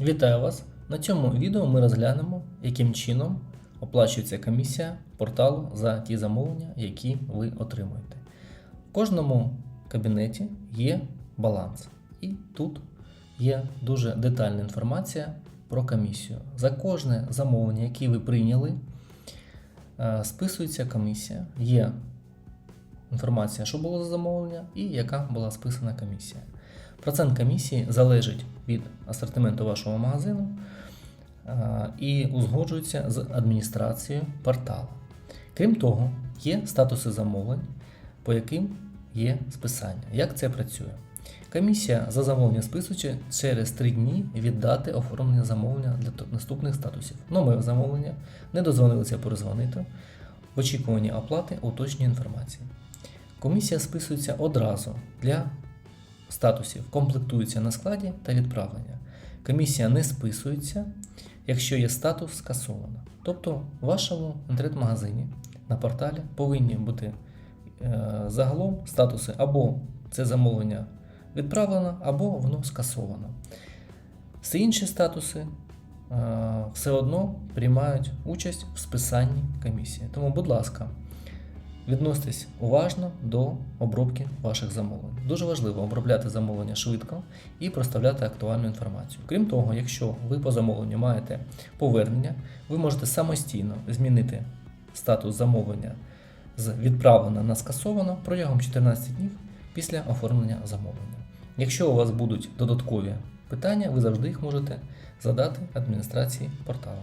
Вітаю вас! На цьому відео ми розглянемо, яким чином оплачується комісія порталу за ті замовлення, які ви отримуєте. В кожному кабінеті є баланс, і тут є дуже детальна інформація про комісію. За кожне замовлення, яке ви прийняли, е, списується комісія. Є інформація, що було за замовлення, і яка була списана комісія. Процент комісії залежить від асортименту вашого магазину і узгоджується з адміністрацією порталу. Крім того, є статуси замовлень, по яким є списання. Як це працює? Комісія за замовлення списується через 3 дні від дати оформлення замовлення для наступних статусів. Номер замовлення, не дозвонилися перезвонити, очікуванні оплати уточнення інформації. Комісія списується одразу для статусів, комплектується на складі та відправлення. Комісія не списується, якщо є статус скасовано. Тобто в вашому інтернет-магазині на порталі повинні бути е, загалом статуси або це замовлення відправлено, або воно скасовано. Всі інші статуси е, все одно приймають участь в списанні комісії. Тому, будь ласка, відноситесь уважно до обробки ваших замовлень. Дуже важливо обробляти замовлення швидко і проставляти актуальну інформацію. Крім того, якщо ви по замовленню маєте повернення, ви можете самостійно змінити статус замовлення з відправлено на скасовано протягом 14 днів після оформлення замовлення. Якщо у вас будуть додаткові питання, ви завжди їх можете задати адміністрації порталу.